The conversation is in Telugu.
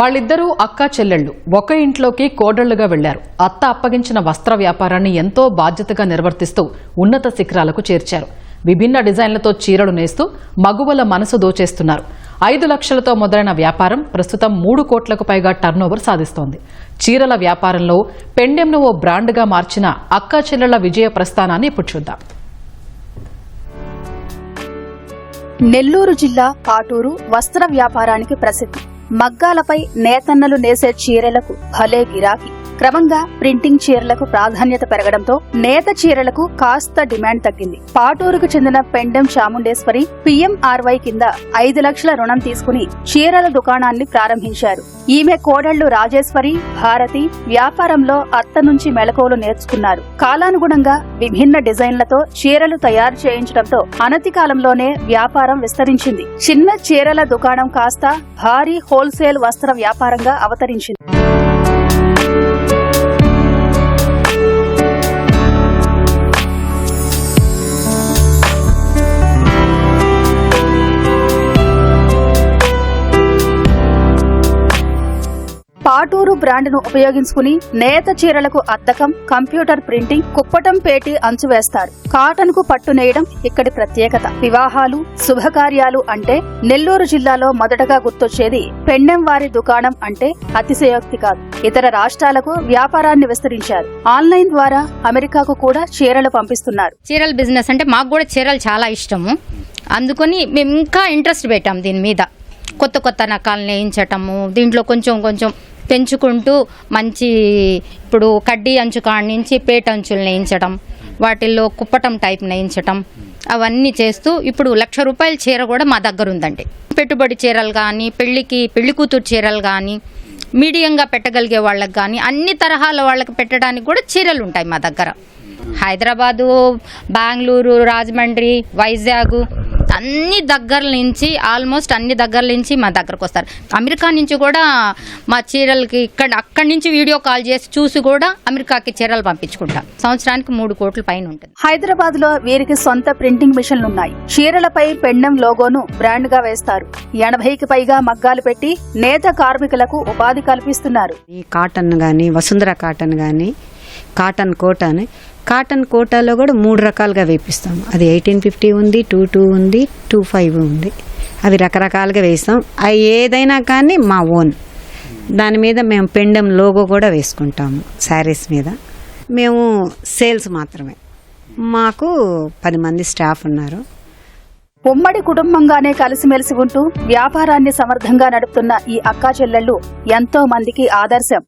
వాళ్ళిద్దరూ అక్కా చెల్లెళ్ళు. ఒక ఇంట్లోకి కోడళ్ళుగా వెళ్ళారు. అత్త అప్పగించిన వస్త్ర వ్యాపారాన్ని ఎంతో బాధ్యతగా నిర్వర్తిస్తూ ఉన్నత శిఖరాలకు చేర్చారు. విభిన్న డిజైన్లతో చీరలు నేస్తూ మగువల మనసు దోచేస్తున్నారు. ఐదు లక్షలతో మొదలైన వ్యాపారం ప్రస్తుతం మూడు కోట్లకు పైగా టర్నోవర్ సాధిస్తోంది. చీరల వ్యాపారంలో పెండెంను ఓ బ్రాండ్గా మార్చిన అక్క చెల్లెళ్ళ విజయ ప్రస్థానాన్ని ఇప్పుడు చూద్దాం. నెల్లూరు జిల్లా కాటూరు వస్త్ర వ్యాపారానికి ప్రసిద్ధి. మగ్గాలపై నేతన్నలు నేసే చీరలకు భలే గిరాకీ క్రమంగా ప్రింటింగ్ చీరలకు ప్రాధాన్యత పెరగడంతో నేత చీరలకు కాస్త డిమాండ్ తగ్గింది. పాటూరుకు చెందిన పెండెం చాముండేశ్వరి పీఎంఆర్వై కింద ఐదు లక్షల రుణం తీసుకుని చీరల దుకాణాన్ని ప్రారంభించారు. ఈమె కోడళ్ళు రాజేశ్వరి భారతి వ్యాపారంలో అత్త నుంచి మెళకువలు నేర్చుకున్నారు. కాలానుగుణంగా విభిన్న డిజైన్లతో చీరలు తయారు చేయించడంతో అనతి కాలంలోనే వ్యాపారం విస్తరించింది. చిన్న చీరల దుకాణం కాస్త భారీ హోల్సేల్ వస్త్ర వ్యాపారంగా అవతరించింది. కాటూరు బ్రాండ్ను ఉపయోగించుకుని నేత చీరలకు అద్దకం కంప్యూటర్ ప్రింటింగ్ కుప్పటం పేటి అంచు వేస్తారు. కాటన్కు పట్టు నేయడం ఇక్కడి ప్రత్యేకత. వివాహాలు శుభకార్యాలు అంటే నెల్లూరు జిల్లాలో మొదటగా గుర్తొచ్చేది పెండెం వారి దుకాణం అంటే అతిశయోక్తి కాదు. ఇతర రాష్ట్రాలకు వ్యాపారాన్ని విస్తరించారు. ఆన్లైన్ ద్వారా అమెరికాకు కూడా చీరలు పంపిస్తున్నారు. చీరల బిజినెస్ అంటే మాకు కూడా చీరలు చాలా ఇష్టము. అందుకని మేము ఇంకా ఇంట్రెస్ట్ పెట్టాం దీని మీద. కొత్త కొత్త నకాలు నేయించటము దీంట్లో కొంచెం కొంచెం పెంచుకుంటూ మంచి ఇప్పుడు కడ్డీ అంచు కాడి నుంచి పేట అంచులు నేయించడం వాటిల్లో కుప్పటం టైప్ నేయించటం అవన్నీ చేస్తూ ఇప్పుడు లక్ష రూపాయల చీర కూడా మా దగ్గర ఉందండి. పెట్టుబడి చీరలు కానీ పెళ్ళికి పెళ్ళి కూతురు చీరలు కానీ మీడియంగా పెట్టగలిగే వాళ్ళకి కానీ అన్ని తరహాల వాళ్ళకి పెట్టడానికి కూడా చీరలు ఉంటాయి మా దగ్గర. హైదరాబాదు బెంగళూరు రాజమండ్రి వైజాగ్ అన్ని దగ్గర నుంచి ఆల్మోస్ట్ అన్ని దగ్గర నుంచి మా దగ్గరకు వస్తారు. అమెరికా నుంచి కూడా మా చీరలకి ఇక్కడ అక్కడి నుంచి వీడియో కాల్ చేసి చూసి కూడా అమెరికాకి చీరలు పంపించుకుంటాం. సంవత్సరానికి మూడు కోట్ల పైన ఉంటుంది. హైదరాబాద్లో వీరికి సొంత ప్రింటింగ్ మిషన్లున్నాయి. చీరలపై పెండెం లోగోను బ్రాండ్గా వేస్తారు. ఎనభైకి పైగా మగ్గాలు పెట్టి నేత కార్మికులకు ఉపాధి కల్పిస్తున్నారు. ఈ కాటన్ కానీ వసుంధర కాటన్ కానీ కాటన్ కోట అని కాటన్ కోటాలో కూడా మూడు రకాలుగా వేపిస్తాం. అది ఎయిటీన్ ఫిఫ్టీ ఉంది టూ టూ ఉంది టూ ఫైవ్ ఉంది. అవి రకరకాలుగా వేస్తాం. అవి ఏదైనా కానీ మా ఓన్. దాని మీద మేము పెండెం లోగో కూడా వేసుకుంటాము శారీస్ మీద. మేము సేల్స్ మాత్రమే. మాకు పది మంది స్టాఫ్ ఉన్నారు. ఉమ్మడి కుటుంబంగానే కలిసిమెలిసి ఉంటూ వ్యాపారాన్ని సమర్థంగా నడుపుతున్న ఈ అక్కా చెల్లెళ్ళు ఎంతో మందికి ఆదర్శం.